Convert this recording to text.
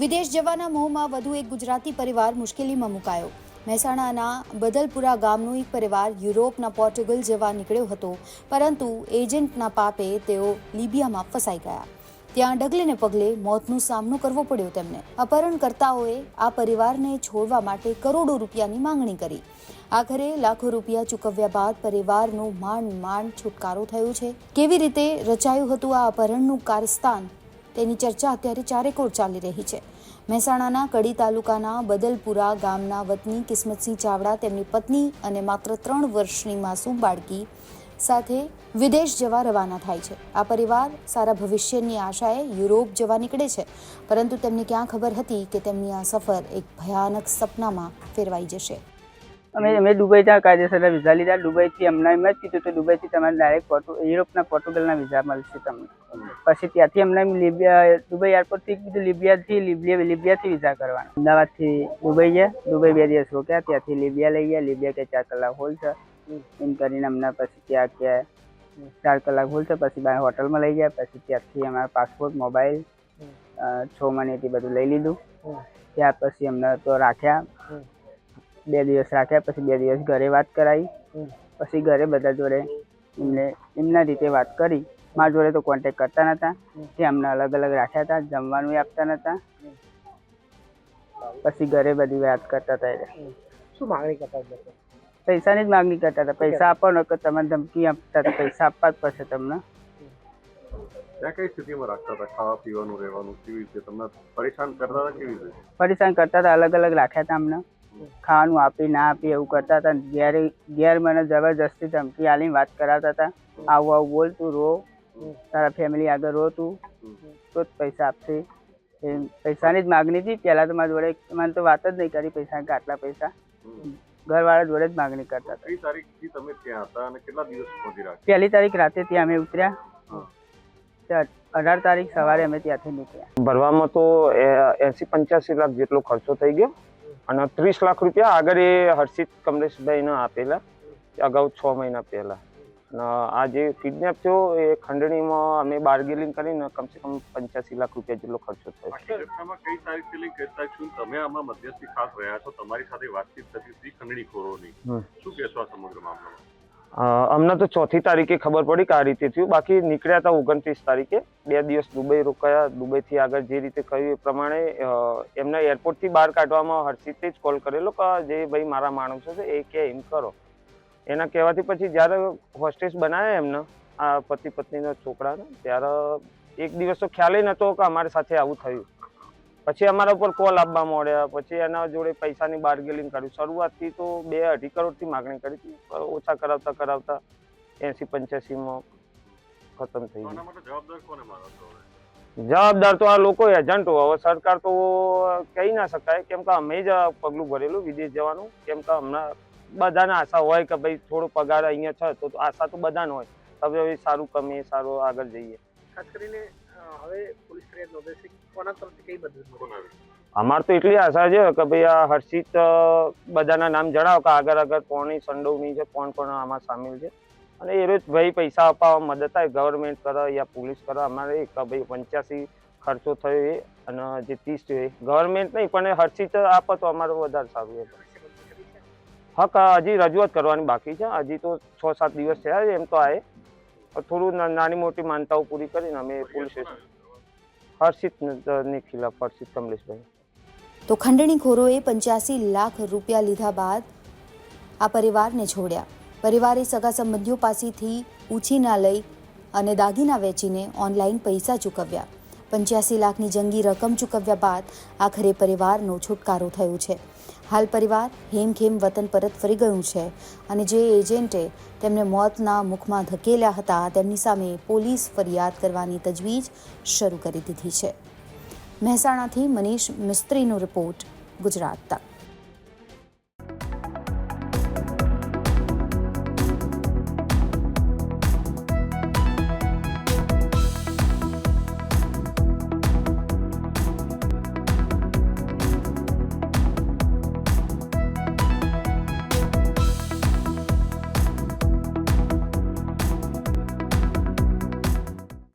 વિદેશ જવાના મોહમાં વધુ એક ગુજરાતી પરિવાર મુશ્કેલીમાં મુકાયો. મહેસાણાના બદલપુરા ગામનો એક પરિવાર યુરોપના પોર્ટુગલ જવા નીકળ્યો હતો, પરંતુ એજન્ટના પાપે તેઓ લિબિયામાં ફસાઈ ગયા. ત્યાં ડગલેને પગલે મોતનો સામનો કરવો પડ્યો તેમને. અપહરણકર્તાઓએ આ પરિવારને છોડવા માટે કરોડો રૂપિયાની માંગણી કરી. આખરે લાખો રૂપિયા ચૂકવ્યા બાદ પરિવારનો માંડ માંડ છુટકારો થયો છે. કેવી રીતે રચાયું હતું આ અપહરણનું કારસ્તાન? તેની ચર્ચા અત્યારે ચારેકોર ચાલી રહી છે. મહેસાણાના કડી તાલુકાના બદલપુરા ગામના વતની કિસ્મતસિંહ ચાવડા તેમની પત્ની અને માત્ર ત્રણ વર્ષની માસૂમ બાળકી સાથે વિદેશ જવા રવાના થાય છે. આ પરિવાર સારા ભવિષ્યની આશાએ યુરોપ જવા નીકળે છે, પરંતુ તેમને ક્યાં ખબર હતી કે તેમની આ સફર એક ભયાનક સપનામાં ફેરવાઈ જશે? અમે અમે દુબઈ ત્યાં કાયદેસરના વિઝા લીધા. દુબઈથી અમને એમ જ કીધું તો દુબઈથી તમારે ડાયરેક્ટ પોર્ટુ યુરોપના પોર્ટુગલના વિઝા મળશે તમને. પછી ત્યાંથી અમને લિબિયા દુબઈ એરપોર્ટથી કીધું લિબિયાથી લિબિયા લિબિયાથી વિઝા કરવાના. અમદાવાદથી દુબઈ ગયા. દુબઈ બે દિવસ રોક્યા. ત્યાંથી લિબિયા લઈ ગયા. લિબિયા કે ચાર કલાક હોલ છે. એમ કરીને અમને પછી ત્યાં કે ચાર કલાક હોલ છે. પછી બહાર હોટલમાં લઈ ગયા. પછી ત્યાંથી અમારા પાસપોર્ટ મોબાઈલ છ મહિનેથી બધું લઈ લીધું. ત્યાર પછી અમને તો રાખ્યા. બે દિવસ રાખ્યા પછી બે દિવસ ઘરે વાત કરાવી પછી ઘરે બધા જોડે એમને એમના રીતે વાત કરી. મારા જોડે તો કોન્ટેક કરતા નહોતા તે અમને અલગ અલગ રાખ્યા હતા જમવાનું આપતા નહોતા પછી ઘરે બધી વાત કરતા હતા એટલે શું માગણી કરતા પૈસાની જ માગણી કરતા હતા. પૈસા આપો ને કે તમે ધમકી આપતા હતા. પૈસા આપવા જ પડશે તમને. ત્યાં કઈ સ્થિતિમાં રાખતા હતા? ખાવા પીવાનું રહેવાનું કેવી રીતે? તમને પરેશાન કરતા હતા કેવી રીતે? પરેશાન કરતા હતા અલગ અલગ રાખ્યા હતા અમને. ખાવાનું આપી ના આપી એવું કરતા હતા. ઘેર ઘેર મને જબરજસ્તી ધમકી આલીને વાત કરાવતા હતા. આવું આવું બોલ તું રો. તારા ફેમિલી આગળ રો તું. તો જ પૈસા આપશે. એ પૈસાની જ માગણી હતી. પહેલાં તો મારા જોડે મને તો વાત જ નહીં કરી પૈસા આટલા પૈસા. ઘરવાળા જોડે જ માગણી કરતા હતા. તારીખથી તમે ત્યાં હતા અને કેટલા દિવસ પહેલી તારીખ રાતે ત્યાં અમે ઉતર્યા. અઢાર તારીખ સવારે અમે ત્યાંથી નીકળ્યા. ભરવામાં તો એસી પંચ્યાસી લાખ જેટલો ખર્ચો થઈ ગયો? અને ત્રીસ લાખ રૂપિયા આગળ એ હર્ષિત કમલેશભાઈને આપેલા અગાઉ છ મહિના પહેલા. અને આ જે કિડનેપ થયો એ ખંડણીમાં અમે બાર્ગેનિંગ કરીને કમસે કમ પંચ્યાસી લાખ રૂપિયા જેટલો ખર્ચો થયો. કઈ તારીખ તમે આમાં મધ્યસ્થી ખાસ રહ્યા છો તમારી સાથે વાતચીત થતી હતી ખંડણીખોરોની. શું કહેશો આ સમગ્ર મામલામાં? અમને તો ચોથી તારીખે ખબર પડી કે આ રીતે થયું. બાકી નીકળ્યા હતા ઓગણત્રીસ તારીખે. બે દિવસ દુબઈ રોકાયા. દુબઈથી આગળ જે રીતે કહ્યું એ પ્રમાણે એમને એરપોર્ટથી બહાર કાઢવામાં હર્ષિતે જ કોલ કરેલો કે જે ભાઈ મારા માણસો છે, એ કે એમ કરો. એના કહેવાથી પછી જ્યારે હોસ્ટેસ બનાવ્યા એમને, આ પતિ પત્નીના છોકરાને, ત્યારે એક દિવસ તો ખ્યાલ નહોતો કે અમારી સાથે આવું થયું. પછી અમારા ઉપર કોલ આપવા મળ્યા પછી એના જોડે પૈસાની બાર્ગેનિંગ કર્યું. શરૂઆતથી તો બે અઢી કરોડથી માગણી કરી હતી ઓછા કરાવતા કરાવતા એસી પંચ્યાસીમાં ખતમ થઈ ગયું. જવાબદાર કોને માનો છો હવે? જવાબદાર તો આ લોકો એજન્ટો હવે સરકાર તો કહી ના શકાય. કેમ કે અમે જ આ પગલું ભરેલું વિદેશ જવાનું. કેમ કે હમણાં બધાને આશા હોય કે ભાઈ થોડો પગાર અહીંયા છે તો આશા તો બધાને હોય. હવે હવે સારું કમીએ સારું આગળ જઈએ. ખાસ કરીને હવે પોલીસ ફરિયાદ નોંધે છે કોના તરફથી કઈ મદદ અમાર તો એટલી આશા છે કે ભાઈ આ હર્ષિત બધાના નામ જણાવો કે આગળ આગળ કોની સંડોવણી છે કોણ કોણ આમાં સામેલ છે. અને એ રોજ ભાઈ પૈસા અપાવવા મદદ થાય ગવર્મેન્ટ કરે યા પોલીસ કરે અમારે એક ભાઈ પંચ્યાસી ખર્ચો થયો એ અને જે ત્રીસ થયો એ. ગવર્મેન્ટ નહીં પણ એ હર્ષિત આપો તો અમારું વધારે સારું એ હક હજી રજૂઆત કરવાની બાકી છે. હજી તો છ સાત દિવસ થયા છે એમ તો આએ થોડું નાની મોટી માનતાઓ પૂરી કરીને અમે પોલીસ સ્ટેશન હર્ષિતની ખિલાફ હર્ષિત કમલેશભાઈ. તો ખંડણીખોરોએ પંચ્યાસી લાખ રૂપિયા લીધા બાદ આ પરિવારને છોડ્યા. પરિવારે સગા સંબંધીઓ પાસેથી ઉછીના લઈ અને દાગીના વેચીને ઓનલાઈન પૈસા ચૂકવ્યા. પંચ્યાસી લાખની જંગી રકમ ચૂકવ્યા બાદ આખરે પરિવારનો છુટકારો થયો છે. હાલ પરિવાર હેમખેમ વતન પરત ફરી ગયું છે અને જે એજન્ટે તેમને મોતના મુખમાં ધકેલ્યા હતા, તેમની સામે પોલીસ ફરિયાદ કરવાની તજવીજ શરૂ કરી દીધી છે. મહેસાણાથી મનીષ મિસ્ત્રીનો રિપોર્ટ ગુજરાત તક.